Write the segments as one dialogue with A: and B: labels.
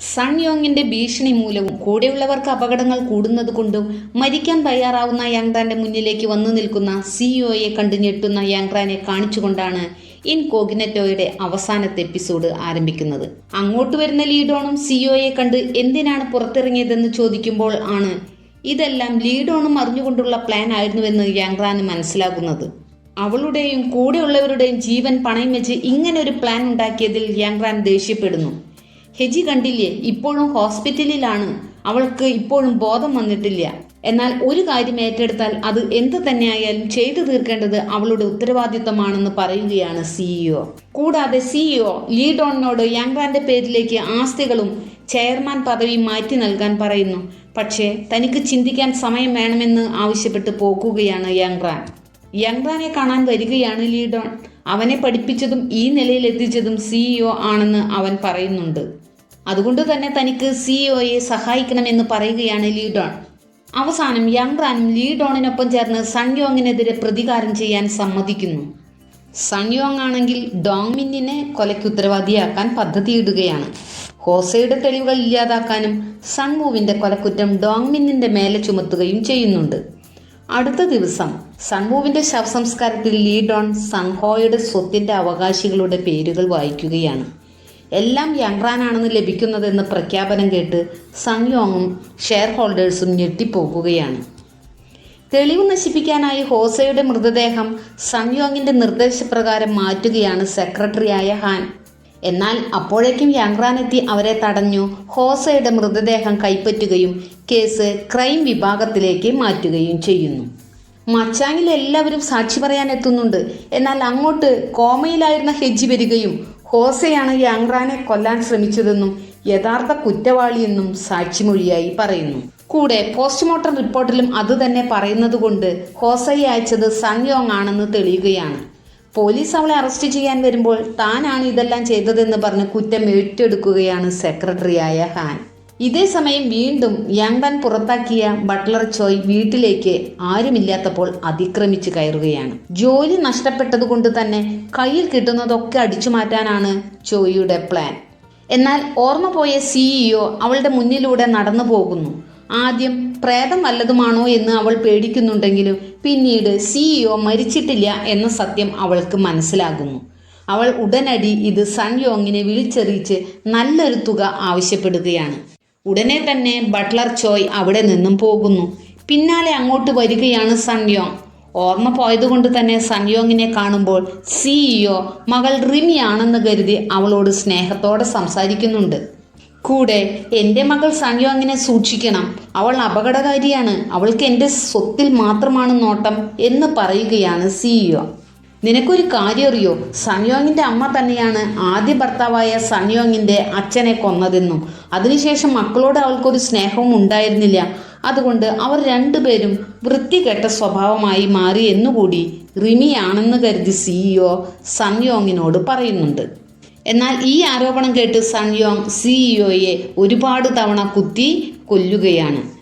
A: Sun യോങ്ങിന്റെ ഭീഷണി മൂലവും കൂടെയുള്ളവർക്ക് അപകടങ്ങൾ കൂടുന്നത് കൊണ്ടും മരിക്കാൻ തയ്യാറാവുന്ന യാങ്റാന്റെ മുന്നിലേക്ക് വന്നു നിൽക്കുന്ന സിഇഒയെ കണ്ട് ഞെട്ടുന്ന യാങ്റാനെ കാണിച്ചുകൊണ്ടാണ് ഇൻകോഗ്നറ്റോയുടെ അവസാനത്തെ എപ്പിസോഡ് ആരംഭിക്കുന്നത്. അങ്ങോട്ട് വരുന്ന ലീഡോണും സിഇഒയെ കണ്ട് എന്തിനാണ് പുറത്തിറങ്ങിയതെന്ന് ചോദിക്കുമ്പോൾ ആണ് ഇതെല്ലാം ലീഡോണും അറിഞ്ഞുകൊണ്ടുള്ള പ്ലാൻ ആയിരുന്നുവെന്ന് യാങ്റാന് മനസ്സിലാകുന്നത്. അവളുടെയും കൂടെയുള്ളവരുടെയും ജീവൻ പണയം വെച്ച് ഇങ്ങനെ ഒരു പ്ലാൻ ഉണ്ടാക്കിയതിൽ യാങ്റാൻ ദേഷ്യപ്പെടുന്നു. ഹെജി കണ്ടില്ലേ? ഇപ്പോഴും ഹോസ്പിറ്റലിലാണ്. അവൾക്ക് ഇപ്പോഴും ബോധം വന്നിട്ടില്ല. എന്നാൽ ഒരു കാര്യം ഏറ്റെടുത്താൽ അത് എന്ത് തന്നെയായാലും ചെയ്തു തീർക്കേണ്ടത് അവളുടെ ഉത്തരവാദിത്തമാണെന്ന് പറയുകയാണ് സിഇഒ കൂടാതെ സിഇഒ ലീഡോണിനോട് യങ്റാന്റെ പേരിലേക്ക് ആസ്തികളും ചെയർമാൻ പദവി മാറ്റി നൽകാൻ പറയുന്നു. പക്ഷേ തനിക്ക് ചിന്തിക്കാൻ സമയം വേണമെന്ന് ആവശ്യപ്പെട്ട് പോകുകയാണ് യങ്റാൻ യങ്റാനെ കാണാൻ വരികയാണ് ലീഡോൺ. അവനെ പഠിപ്പിച്ചതും ഈ നിലയിലെത്തിച്ചതും സിഇഒ ആണെന്ന് അവൻ പറയുന്നുണ്ട്. അതുകൊണ്ട് തന്നെ തനിക്ക് സിഇഒയെ സഹായിക്കണമെന്ന് പറയുകയാണ് ലീഡോൺ അവസാനം യങ് റാനും ലീഡോണിനൊപ്പം ചേർന്ന് സൺയോങ്ങിനെതിരെ പ്രതികാരം ചെയ്യാൻ സമ്മതിക്കുന്നു. സൺയോങ് ആണെങ്കിൽ ഡോങ്മിന്നിനെ കൊലയ്ക്ക് ഉത്തരവാദിയാക്കാൻ പദ്ധതിയിടുകയാണ്. ഹോസയുടെ തെളിവുകൾ ഇല്ലാതാക്കാനും സൺമൂവിന്റെ കൊലക്കുറ്റം ഡോങ്മിന്നിന്റെ മേലെ ചുമത്തുകയും ചെയ്യുന്നുണ്ട്. അടുത്ത ദിവസം സൺമൂവിന്റെ ശവസംസ്കാരത്തിൽ ലീഡോൺ സൺഹോയുടെ സ്വത്തിന്റെ അവകാശികളുടെ പേരുകൾ വായിക്കുകയാണ്. എല്ലാം യങ്റാനാണെന്ന് ലഭിക്കുന്നതെന്ന് പ്രഖ്യാപനം കേട്ട് സംയോങ്ങും ഷെയർ ഹോൾഡേഴ്സും ഞെട്ടിപ്പോകുകയാണ്. തെളിവ് നശിപ്പിക്കാനായി ഹോസയുടെ മൃതദേഹം സംയോങ്ങിന്റെ നിർദ്ദേശപ്രകാരം മാറ്റുകയാണ് സെക്രട്ടറിയായ ഹാൻ. എന്നാൽ അപ്പോഴേക്കും യങ്റാൻ എത്തി അവരെ തടഞ്ഞു ഹോസയുടെ മൃതദേഹം കൈപ്പറ്റുകയും കേസ് ക്രൈം വിഭാഗത്തിലേക്ക് മാറ്റുകയും ചെയ്യുന്നു. മച്ചാങ്ങിൽ എല്ലാവരും സാക്ഷി പറയാൻ എത്തുന്നുണ്ട്. എന്നാൽ അങ്ങോട്ട് കോമയിലായിരുന്ന ഹെജി വരികയും ഹോസയാണ് യാങ്റാനെ കൊല്ലാൻ ശ്രമിച്ചതെന്നും യഥാർത്ഥ കുറ്റവാളിയെന്നും സാക്ഷിമൊഴിയായി പറയുന്നു. കൂടെ പോസ്റ്റ്മോർട്ടം റിപ്പോർട്ടിലും അതുതന്നെ പറയുന്നത് കൊണ്ട് ഹോസയെ അയച്ചത് സൺയോങ് ആണെന്ന് തെളിയുകയാണ്. പോലീസ് അവളെ അറസ്റ്റ് ചെയ്യാൻ വരുമ്പോൾ താനാണ് ഇതെല്ലാം ചെയ്തതെന്ന് പറഞ്ഞ് കുറ്റം ഏറ്റെടുക്കുകയാണ് സെക്രട്ടറിയായ ഹാൻ. ഇതേ സമയം വീണ്ടും യാങ്ബൻ പുറത്താക്കിയ ബട്ട്ലർ ചോയ് വീട്ടിലേക്ക് ആരുമില്ലാത്തപ്പോൾ അതിക്രമിച്ചു കയറുകയാണ്. ജോലി നഷ്ടപ്പെട്ടതുകൊണ്ട് തന്നെ കയ്യിൽ കിട്ടുന്നതൊക്കെ അടിച്ചു മാറ്റാനാണ് ചോയിയുടെ പ്ലാൻ. എന്നാൽ ഓർമ്മ പോയ സിഇഒ അവളുടെ മുന്നിലൂടെ നടന്നു പോകുന്നു. ആദ്യം പ്രേതം വല്ലതുമാണോ എന്ന് അവൾ പേടിക്കുന്നുണ്ടെങ്കിലും പിന്നീട് സിഇഒ മരിച്ചിട്ടില്ല എന്ന സത്യം അവൾക്ക് മനസ്സിലാകുന്നു. അവൾ ഉടനടി ഇത് സൺ യോങ്ങിനെ വിളിച്ചറിയിച്ച് നല്ലൊരു തുക ആവശ്യപ്പെടുകയാണ്. ഉടനെ തന്നെ ബട്ട്ലർ ചോയ് അവിടെ നിന്നും പോകുന്നു. പിന്നാലെ അങ്ങോട്ട് വരികയാണ് സൺയോങ് ഓർമ്മ പോയതുകൊണ്ട് തന്നെ സൺയോങ്ങിനെ കാണുമ്പോൾ സിഇഒ മകൾ റിമി ആണെന്ന് കരുതി അവളോട് സ്നേഹത്തോടെ സംസാരിക്കുന്നുണ്ട്. കൂടെ എന്റെ മകൾ സൺയോങ്ങിനെ സൂക്ഷിക്കണം. അവൾ അപകടകാരിയാണ്. അവൾക്ക് എന്റെ സ്വത്തിൽ മാത്രമാണ് നോട്ടം എന്ന് പറയുകയാണ് സിഇഒ നിനക്കൊരു കാര്യം അറിയോ സൺയോങ്ങിന്റെ അമ്മ തന്നെയാണ് ആദ്യ ഭർത്താവായ സൺയോങ്ങിന്റെ അച്ഛനെ കൊന്നതെന്നും അതിനുശേഷം മക്കളോട് അവൾക്കൊരു സ്നേഹവും ഉണ്ടായിരുന്നില്ല. അതുകൊണ്ട് അവർ രണ്ടുപേരും വൃത്തികെട്ട സ്വഭാവമായി മാറി എന്നുകൂടി റിമിയാണെന്ന് കരുതി സിഇഒ സൺയോങ്ങിനോട് പറയുന്നുണ്ട്. എന്നാൽ ഈ ആരോപണം കേട്ട് സൺയോങ് സിഇഒയെ ഒരുപാട് തവണ കുത്തി കൊല്ലുകയാണ്.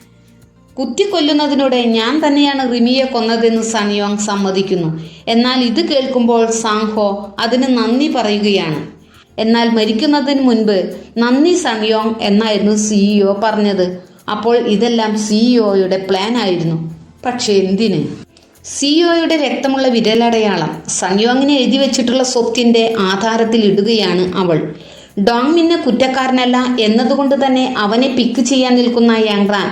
A: കുത്തിക്കൊല്ലുന്നതിലൂടെ ഞാൻ തന്നെയാണ് റിമിയെ കൊന്നതെന്ന് സൺയോങ് സമ്മതിക്കുന്നു. എന്നാൽ ഇത് കേൾക്കുമ്പോൾ സാങ്ഹോ അതിന് നന്ദി പറയുകയാണ്. എന്നാൽ മരിക്കുന്നതിന് മുൻപ് നന്ദി സൺയോങ് എന്നായിരുന്നു സിഇഒ പറഞ്ഞത്. അപ്പോൾ ഇതെല്ലാം സിഇഒയുടെ പ്ലാൻ ആയിരുന്നു. പക്ഷെ എന്തിന്? സിഇഒയുടെ രക്തമുള്ള വിരലടയാളം സൺയോങ്ങിനെ എഴുതി വെച്ചിട്ടുള്ള സ്വത്തിന്റെ ആധാരത്തിൽ ഇടുകയാണ് അവൾ. ഡോങ്മിന് കുറ്റക്കാരനല്ല എന്നതുകൊണ്ട് തന്നെ അവനെ പിക്ക് ചെയ്യാൻ നിൽക്കുന്ന യാങ്റാൻ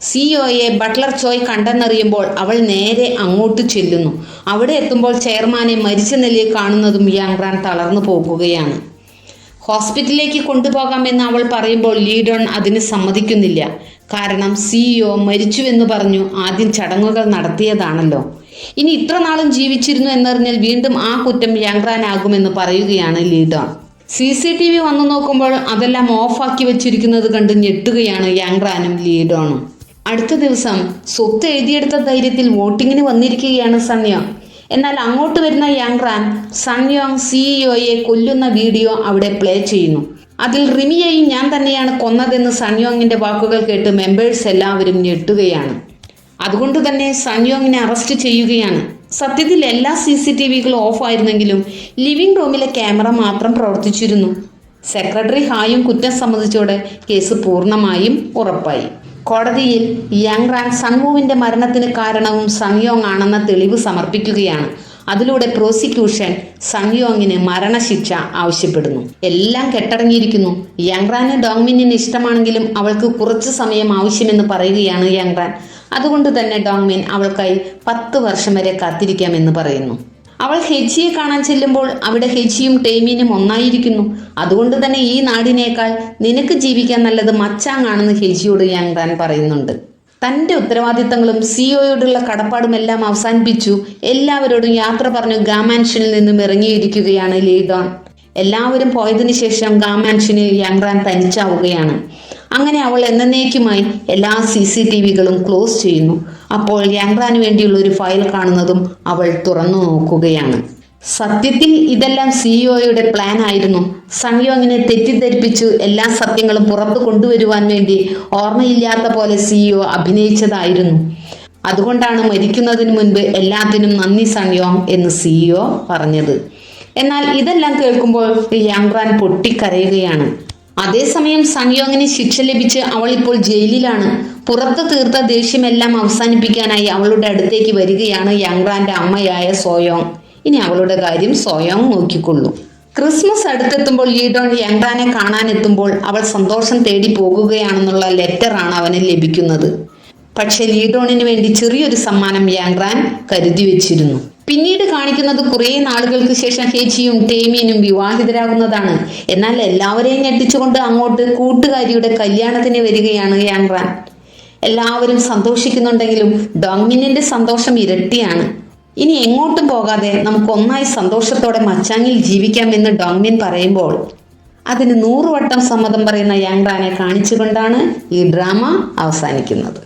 A: സിഇഒയെ ബട്ട്ലർ ചോയ് കണ്ടെന്നറിയുമ്പോൾ അവൾ നേരെ അങ്ങോട്ട് ചെല്ലുന്നു. അവിടെ എത്തുമ്പോൾ ചെയർമാനെ മരിച്ച നിലയിൽ കാണുന്നതും യാങ്റാൻ തളർന്നു പോകുകയാണ്. ഹോസ്പിറ്റലിലേക്ക് കൊണ്ടുപോകാമെന്ന് അവൾ പറയുമ്പോൾ ലീഡോൺ അതിന് സമ്മതിക്കുന്നില്ല. കാരണം സിഇഒ മരിച്ചുവെന്ന് പറഞ്ഞു ആദ്യം ചടങ്ങുകൾ നടത്തിയതാണല്ലോ. ഇനി ഇത്ര നാളും ജീവിച്ചിരുന്നു എന്നറിഞ്ഞാൽ വീണ്ടും ആ കുറ്റം യാങ്റാനാകുമെന്ന് പറയുകയാണ് ലീഡോൺ. സി സി ടി വി വന്നു നോക്കുമ്പോൾ അതെല്ലാം ഓഫാക്കി വെച്ചിരിക്കുന്നത് കണ്ട് ഞെട്ടുകയാണ് യാങ്റാനും ലീഡോണും. അടുത്ത ദിവസം സ്വത്ത് എഴുതിയെടുത്ത ധൈര്യത്തിൽ വോട്ടിങ്ങിന് വന്നിരിക്കുകയാണ് സൺയോങ് എന്നാൽ അങ്ങോട്ട് വരുന്ന യാങ്റാൻ സൺയോങ് സിഇഒയെ കൊല്ലുന്ന വീഡിയോ അവിടെ പ്ലേ ചെയ്യുന്നു. അതിൽ റിമിയെയും ഞാൻ തന്നെയാണ് കൊന്നതെന്ന് സൺയോങ്ങിന്റെ വാക്കുകൾ കേട്ട് മെമ്പേഴ്സ് എല്ലാവരും ഞെട്ടുകയാണ്. അതുകൊണ്ട് തന്നെ സൺയോങ്ങിനെ അറസ്റ്റ് ചെയ്യുകയാണ്. സത്യത്തിൽ എല്ലാ സി സി ടി വികളും ഓഫ് ആയിരുന്നെങ്കിലും ലിവിംഗ് റൂമിലെ ക്യാമറ മാത്രം പ്രവർത്തിച്ചിരുന്നു. സെക്രട്ടറി ഹായും കുറ്റം സംബന്ധിച്ചോടെ കേസ് പൂർണമായും ഉറപ്പായി. കോടതിയിൽ യാങ് റാൻ സങ്വുവിന്റെ മരണത്തിന് കാരണവും സംയോങ് ആണെന്ന തെളിവ് സമർപ്പിക്കുകയാണ്. അതിലൂടെ പ്രോസിക്യൂഷൻ സംയോങ്ങിന് മരണശിക്ഷ ആവശ്യപ്പെടുന്നു. എല്ലാം കെട്ടടങ്ങിയിരിക്കുന്നു. യാങ്റാന് ഡോങ്മിന്നിന് ഇഷ്ടമാണെങ്കിലും അവൾക്ക് കുറച്ച് സമയം ആവശ്യമെന്ന് പറയുകയാണ് യാങ്റാൻ അതുകൊണ്ട് തന്നെ ഡോങ്മിൻ അവൾക്കായി പത്ത് വർഷം വരെ കാത്തിരിക്കാമെന്ന് പറയുന്നു. അവൾ ഹെജിയെ കാണാൻ ചെല്ലുമ്പോൾ അവിടെ ഹെജിയും ടേമിനും ഒന്നായിരിക്കുന്നു. അതുകൊണ്ട് തന്നെ ഈ നാടിനേക്കാൾ നിനക്ക് ജീവിക്കാൻ നല്ലത് മച്ചാങ്ങാണെന്ന് ഹെജിയോട് ഞാൻ താൻ പറയുന്നുണ്ട്. തന്റെ ഉത്തരവാദിത്തങ്ങളും സിഒയോടുള്ള കടപ്പാടുമെല്ലാം അവസാനിപ്പിച്ചു. എല്ലാവരോടും യാത്ര പറഞ്ഞു ഗാമാൻഷനിൽ നിന്നും ഇറങ്ങിയിരിക്കുകയാണ് ലീഡോൺ എല്ലാവരും പോയതിനു ശേഷം ഗാമാൻഷനിൽ യാങ്റാൻ തനിച്ചാവുകയാണ്. അങ്ങനെ അവൾ എന്നേക്കുമായി എല്ലാ സി സി ടി വികളും ക്ലോസ് ചെയ്യുന്നു. അപ്പോൾ യാങ്റാന് വേണ്ടിയുള്ള ഒരു ഫയൽ കാണുന്നതും അവൾ തുറന്നു നോക്കുകയാണ്. സത്യത്തിൽ ഇതെല്ലാം സിഇഒയുടെ പ്ലാൻ ആയിരുന്നു. സംയോങ്ങിനെ തെറ്റിദ്ധരിപ്പിച്ചു എല്ലാ സത്യങ്ങളും പുറത്തു കൊണ്ടുവരുവാൻ വേണ്ടി ഓർമ്മയില്ലാത്ത പോലെ സിഇഒ അഭിനയിച്ചതായിരുന്നു. അതുകൊണ്ടാണ് മരിക്കുന്നതിന് മുൻപ് എല്ലാത്തിനും നന്ദി സംയോങ് എന്ന് സിഇഒ പറഞ്ഞത്. എന്നാൽ ഇതെല്ലാം കേൾക്കുമ്പോൾ യാങ്ക്രാൻ പൊട്ടിക്കരയുകയാണ്. അതേസമയം സംയോങ്ങിന് ശിക്ഷ ലഭിച്ച് അവൾ ഇപ്പോൾ ജയിലിലാണ്. പുറത്ത് തീർത്ത ദേഷ്യമെല്ലാം അവസാനിപ്പിക്കാനായി അവളുടെ അടുത്തേക്ക് വരികയാണ് യങ്റാന്റെ അമ്മയായ സോയോങ്. ഇനി അവളുടെ കാര്യം സോയോങ് നോക്കിക്കൊള്ളൂ. ക്രിസ്മസ് അടുത്തെത്തുമ്പോൾ ലീഡോൺ യങ്റാനെ കാണാനെത്തുമ്പോൾ അവൾ സന്തോഷം തേടി പോകുകയാണെന്നുള്ള ലെറ്ററാണ് അവന് ലഭിക്കുന്നത്. പക്ഷെ ലീഡോണിന് വേണ്ടി ചെറിയൊരു സമ്മാനം യാങ്റാൻ കരുതി വെച്ചിരുന്നു പിന്നീട് കാണിക്കുന്നത് കുറേ നാളുകൾക്ക് ശേഷം ഹേച്ചിയും ടേമിയനും വിവാഹിതരാകുന്നതാണ്. എന്നാൽ എല്ലാവരെയും ഞെട്ടിച്ചുകൊണ്ട് അങ്ങോട്ട് കൂട്ടുകാരിയുടെ കല്യാണത്തിന് വരികയാണ് യാൻറാൻ. എല്ലാവരും സന്തോഷിക്കുന്നുണ്ടെങ്കിലും ഡോങ്മിനിന്റെ സന്തോഷം ഇരട്ടിയാണ്. ഇനി എങ്ങോട്ടും പോകാതെ നമുക്ക് ഒന്നായി സന്തോഷത്തോടെ മച്ചാങ്ങിൽ ജീവിക്കാം എന്ന് ഡോങ്മിൻ പറയുമ്പോൾ അതിന് നൂറുവട്ടം സമ്മതം പറയുന്ന യാങ്റാനെ കാണിച്ചുകൊണ്ടാണ് ഈ ഡ്രാമ അവസാനിക്കുന്നത്.